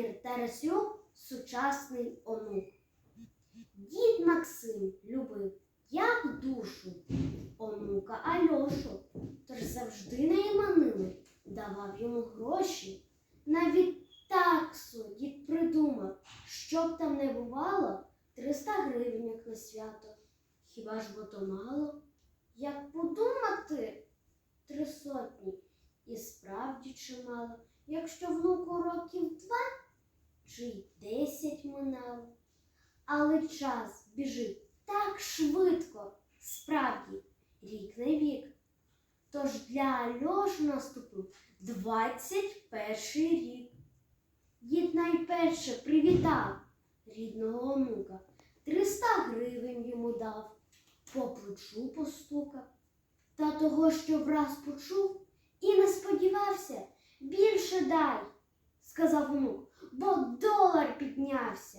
Федір Тарасюк сучасний онук. Дід Максим любив, як душу, онука Альошу, тож завжди неї манили, давав йому гроші. Навіть таксу дід придумав, щоб там не бувало, 300 гривень як на свято. Хіба ж бо то мало? Як подумати, три сотні. І справді чимало, якщо внуку років десять минало. Але час біжить так швидко, справді, рік не вік. Тож для Альоші наступив 21 рік. Дід найперше привітав рідного онука, 300 гривень йому дав, по плечу постукав. Та того, що враз почув, і не сподівався, більше дай, сказав онук, бо долар піднявся.